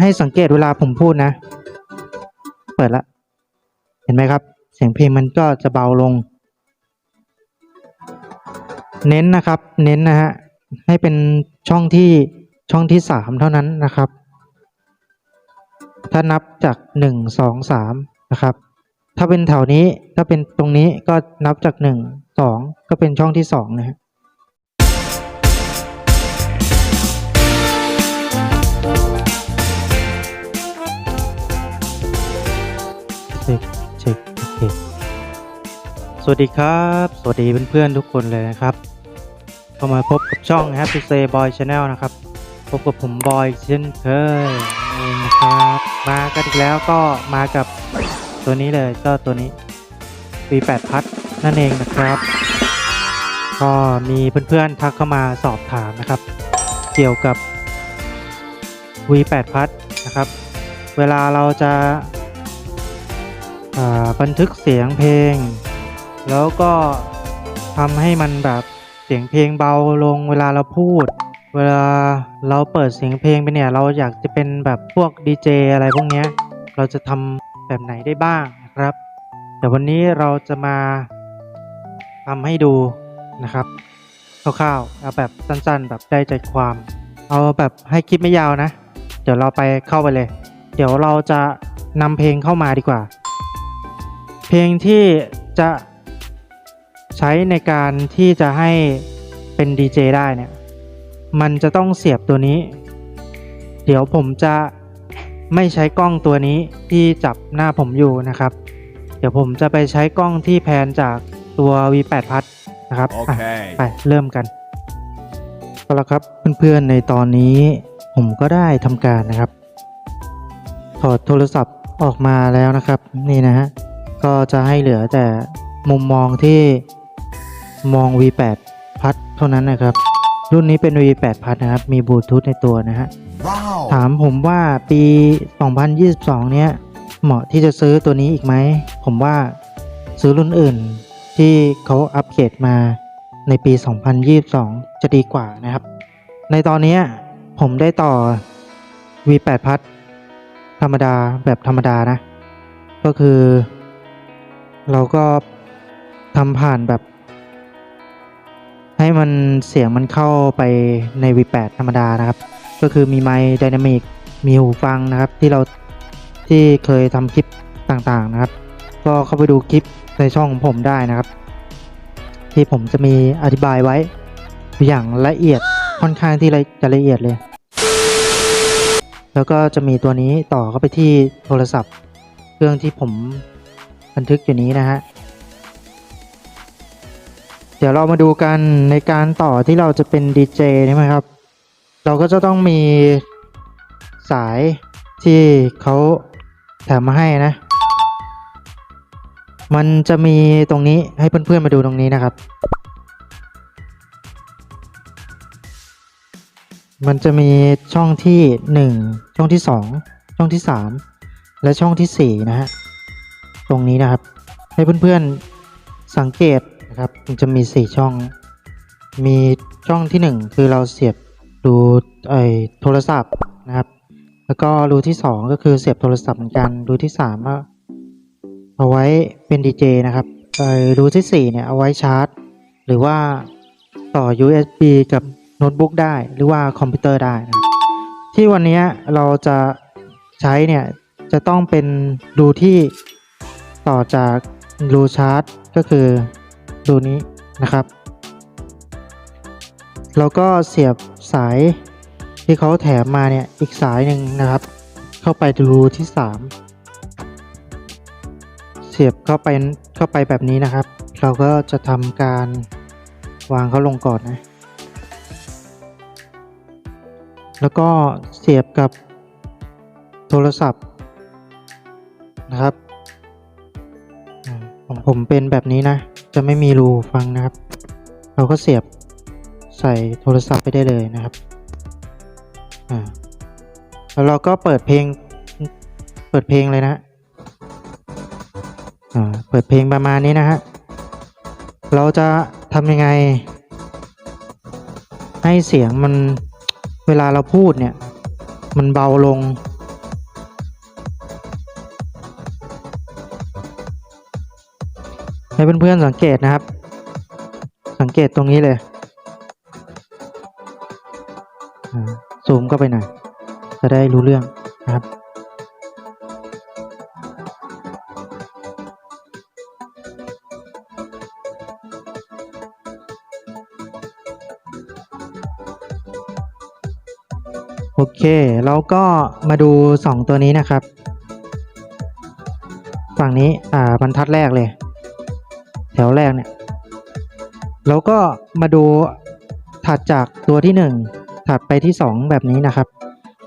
ให้สังเกตเวลาผมพูดนะ เปิดละ เห็นไหมครับ เสียงเพลงมันก็จะเบาลง เน้นนะครับ เน้นนะฮะ ให้เป็นช่องที่ช่องที่สามเท่านั้นนะครับ ถ้านับจากหนึ่งสองสามนะครับ ถ้าเป็นแถวนี้ ถ้าเป็นตรงนี้ก็นับจากหนึ่งสองก็เป็นช่องที่สองนะฮะ เช็คเช็คโอเคสวัสดีครับ สวัสดีเพื่อนๆทุกคนเลยนะครับก็มาพบกับช่อง Happy Say Boy Channel นะครับ พบกับผมบอยเช่นเคยเองนะครับมากันอีกแล้วก็มากับตัวนี้เลยก็ตัวนี้ V8 พัดนั่นเองนะครับก็มีเพื่อนๆทักเข้ามาสอบถามนะครับ เกี่ยวกับ V8 พัดนะครับ เวลาเราจะ บันทึกเสียงเพลง แล้วก็ทำให้มันแบบเสียงเพลงเบาลงเวลาเราพูด เวลาเราเปิดเสียงเพลงไปเนี่ย เราอยากจะเป็นแบบพวกดีเจอะไรพวกเนี้ยเราจะทำแบบไหนได้บ้างนะครับ แต่วันนี้เราจะมาทำให้ดูนะครับคร่าวๆเอาแบบสั้นๆ แบบได้ใจความ เอาแบบให้คลิปไม่ยาวนะ เดี๋ยวเราไปเข้าไปเลย เดี๋ยวเราจะนำเพลงเข้ามาดีกว่า เพลงที่จะใช้ในการที่จะให้เป็นดีเจได้เนี่ย มันจะต้องเสียบตัวนี้ เดี๋ยวผมจะไม่ใช้กล้องตัวนี้ที่จับหน้าผมอยู่นะครับ เดี๋ยวผมจะไปใช้กล้องที่แพนจากตัว V8 พัดนะครับอะ Okay. ไปเริ่มกันก็แล้วครับเพื่อนๆในตอนนี้ผมก็ได้ทำการนะครับ ถอดโทรศัพท์ออกมาแล้วนะครับ นี่นะฮะ ก็จะให้เหลือแต่มุมมองที่มอง V8 พัดเท่านั้นนะครับ รุ่นนี้เป็น V8 พัดนะครับ มีบลูทูธในตัวนะฮะ Wow. ถามผมว่าปี 2022 เนี้ย เหมาะที่จะซื้อตัวนี้อีกไหม ผมว่าซื้อรุ่นอื่นที่เขาอัปเกรดมาในปี 2022 จะดีกว่านะครับ ในตอนเนี้ยผมได้ต่อ V8 พัดธรรมดาแบบธรรมดานะ ก็คือ เราก็ทำผ่านแบบ ให้มันเสียงมันเข้าไปใน V8 ธรรมดานะครับ ก็คือมีไมค์ไดนามิกมีหูฟังนะครับ ที่เราที่เคยทำคลิปต่างๆนะครับ ก็เข้าไปดูคลิปในช่องของผมได้นะครับ ที่ผมจะมีอธิบายไว้อย่างละเอียดค่อนข้างที่จะละเอียดเลย แล้วก็จะมีตัวนี้ต่อเข้าไปที่โทรศัพท์ เครื่องที่ผม บันทึกอยู่นี้นะฮะ เดี๋ยวเรามาดูกันในการต่อที่เราจะเป็นดีเจใช่ไหมครับ เราก็จะต้องมีสายที่เขาแถมมาให้นะ มันจะมีตรงนี้ให้เพื่อนๆมาดูตรงนี้นะครับ มันจะมีช่องที่หนึ่งช่องที่สองช่องที่สามและช่องที่สี่นะฮะ ตรงนี้นะครับ ให้เพื่อนๆสังเกตนะครับ มันจะมีสี่ช่อง มีช่องที่หนึ่งคือเราเสียบรูไอโทรศัพท์นะครับ แล้วก็รูที่สองก็คือเสียบโทรศัพท์เหมือนกันรูที่สามก็เอาไว้เป็นดีเจนะครับไอรูที่สี่เนี่ยเอาไว้ชาร์จ หรือว่าต่อ USB กับโน้ตบุ๊กได้หรือว่าคอมพิวเตอร์ได้นะที่วันนี้เราจะใช้เนี่ยจะต้องเป็นรูที่ ต่อจากรูชาร์จก็คือรูนี้นะครับเราก็เสียบสายที่เขาแถมมาเนี่ยอีกสายหนึ่งนะครับ เข้าไปรูที่สามเสียบเข้าไปเข้าไปแบบนี้นะครับ เราก็จะทำการวางเขาลงก่อนนะ แล้วก็เสียบกับโทรศัพท์นะครับ ของผมเป็นแบบนี้นะ จะไม่มีรูฟังนะครับ เราก็เสียบใส่โทรศัพท์ไปได้เลยนะครับอ่าแล้วเราก็เปิดเพลงเปิดเพลงเลยนะอ่าเปิดเพลงประมาณนี้นะฮะเราจะทำยังไง ให้เสียงมันเวลาเราพูดเนี่ย มันเบาลง ให้เพื่อนๆสังเกตนะครับ สังเกตตรงนี้เลยซูมเข้าไปหน่อยจะได้รู้เรื่องนะครับ โอเค แล้วก็มาดูสองตัวนี้นะครับ ฝั่งนี้ อ่าบรรทัดแรกเลย แถวแรกเนี่ยแล้วก็มาดูถัดจากตัวที่หนึ่งถัดไปที่สองแบบนี้นะครับ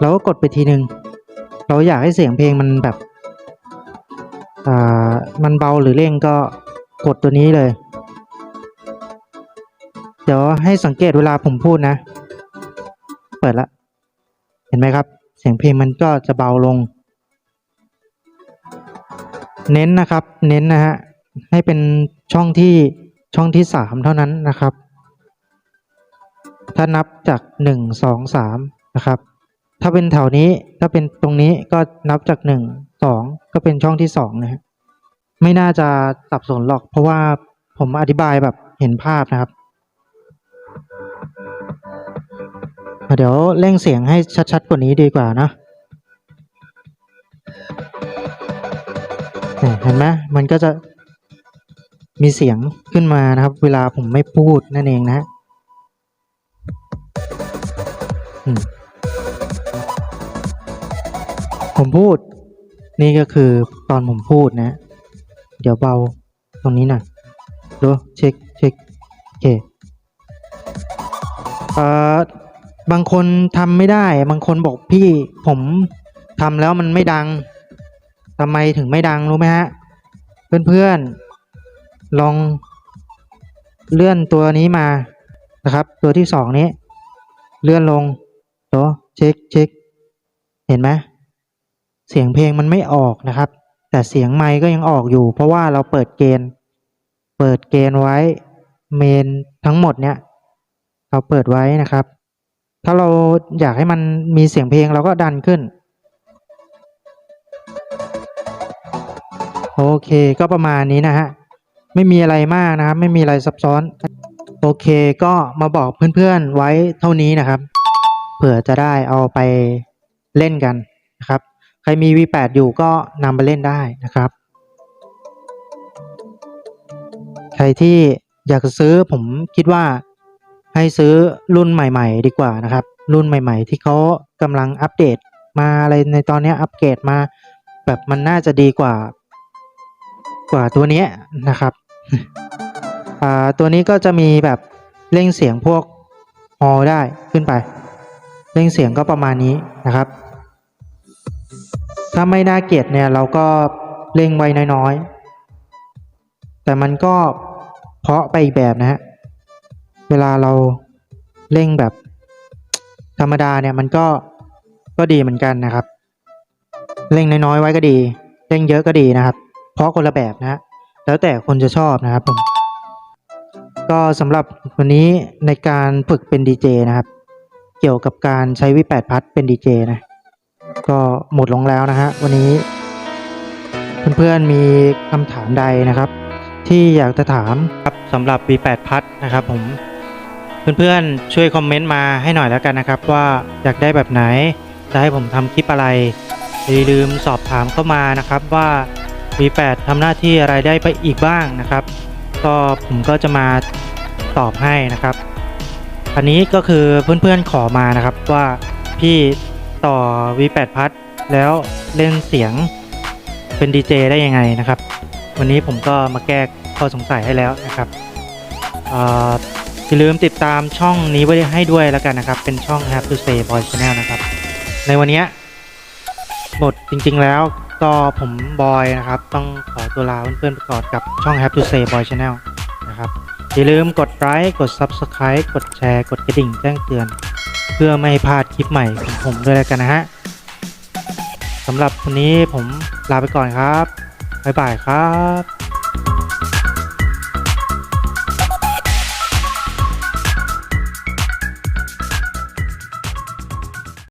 แล้วก็กดไปทีหนึ่งเราอยากให้เสียงเพลงมันแบบอ่ามันเบาหรือเร่งก็กดตัวนี้เลย เดี๋ยวให้สังเกตเวลาผมพูดนะ เปิดละ เห็นไหมครับ เสียงเพลงมันก็จะเบาลง เน้นนะครับ เน้นนะฮะ ให้เป็น ช่องที่ช่องที่สามเท่านั้นนะครับ ถ้านับจากหนึ่งสองสามนะครับ ถ้าเป็นแถวนี้ถ้าเป็นตรงนี้ก็นับจากหนึ่งสองก็เป็นช่องที่สองนะฮะไม่น่าจะสับสนหรอก เพราะว่าผมอธิบายแบบเห็นภาพนะครับ เดี๋ยวเร่งเสียงให้ชัดๆกว่านี้ดีกว่านะเนี่ยเห็นไหมมันก็จะ มีเสียงขึ้นมานะครับ เวลาผมไม่พูดนั่นเองนะอืมผมพูด นี่ก็คือตอนผมพูดนะ เดี๋ยวเบาตรงนี้หน่อยดูเช็คเช็คโอเคเอ่อบางคนทำไม่ได้ บางคนบอกพี่ผมทำแล้วมันไม่ดังทำไมถึงไม่ดังรู้ไหมฮะ เพื่อนๆ ลองเลื่อนตัวนี้มานะครับ ตัวที่สองนี้ เลื่อนลงโตเช็คเช็คเห็นไหมเสียงเพลงมันไม่ออกนะครับ แต่เสียงไมค์ก็ยังออกอยู่ เพราะว่าเราเปิดเกณฑ์ เปิดเกณฑ์ไว้เมนทั้งหมดเนี่ย เราเปิดไว้นะครับ ถ้าเราอยากให้มันมีเสียงเพลงเราก็ดันขึ้น โอเคก็ประมาณนี้นะฮะ ไม่มีอะไรมากนะครับ ไม่มีอะไรซับซ้อน โอเคก็มาบอกเพื่อนๆไว้เท่านี้นะครับ เผื่อจะได้เอาไปเล่นกันนะครับ ใครมี V8 อยู่ก็นำไปเล่นได้นะครับ ใครที่อยากซื้อผมคิดว่าให้ซื้อรุ่นใหม่ ๆ ดีกว่านะครับ รุ่นใหม่ ๆ ที่เขากำลังอัปเดตมาอะไรในตอนนี้อัปเกรดมา แบบมันน่าจะดีกว่า กว่าตัวนี้นะครับ ตัวนี้ก็จะมีแบบเร่งเสียงพวกฮอได้ขึ้นไป เร่งเสียงก็ประมาณนี้นะครับ ถ้าไม่น่าเกลียดเนี่ยเราก็เร่งไว้น้อยๆ แต่มันก็เพาะไปอีกแบบนะฮะ เวลาเราเร่งแบบธรรมดาเนี่ยมันก็ก็ดีเหมือนกันนะครับ เร่งน้อยๆไว้ก็ดี เร่งเยอะก็ดีนะครับ เพราะคนละแบบนะฮะ แล้วแต่คนจะชอบนะครับผมก็สำหรับวันนี้ในการฝึกเป็นดีเจนะครับ เกี่ยวกับการใช้วิแปดพัดเป็นดีเจนะ ก็หมดลงแล้วนะฮะวันนี้ เพื่อนๆมีคำถามใดนะครับ ที่อยากจะถามครับสำหรับ V8 พัดนะครับผมเพื่อนๆช่วยคอมเมนต์มาให้หน่อยแล้วกันนะครับ ว่าอยากได้แบบไหนจะให้ผมทำคลิปอะไรอย่าลืมสอบถามเข้ามานะครับว่า V8 ทำหน้าที่อะไรได้ไปอีกบ้างนะครับ ก็ผมก็จะมาตอบให้นะครับ อันนี้ก็คือเพื่อนๆขอมานะครับว่าพี่ต่อ V8 พัดแล้วเล่นเสียงเป็นดีเจได้ยังไงนะครับ วันนี้ผมก็มาแก้ข้อสงสัยให้แล้วนะครับอย่าลืมติดตามช่องนี้ไว้ให้ด้วยแล้วกันนะครับ เป็นช่อง Have to Say Boy Channel นะครับ ในวันนี้หมดจริงๆแล้ว ก็ผมบอยนะครับ ต้องขอตัวลาเพื่อนๆไปก่อนกับช่อง Have to Say Boy Channel นะครับ อย่าลืมกดไลค์กด Subscribe กดแชร์ กดกระดิ่งแจ้งเตือน เพื่อไม่ให้พลาดคลิปใหม่ของผมด้วยแล้วกันนะฮะสำหรับวันนี้ผมลาไปก่อนครับ บ๊ายบายครับ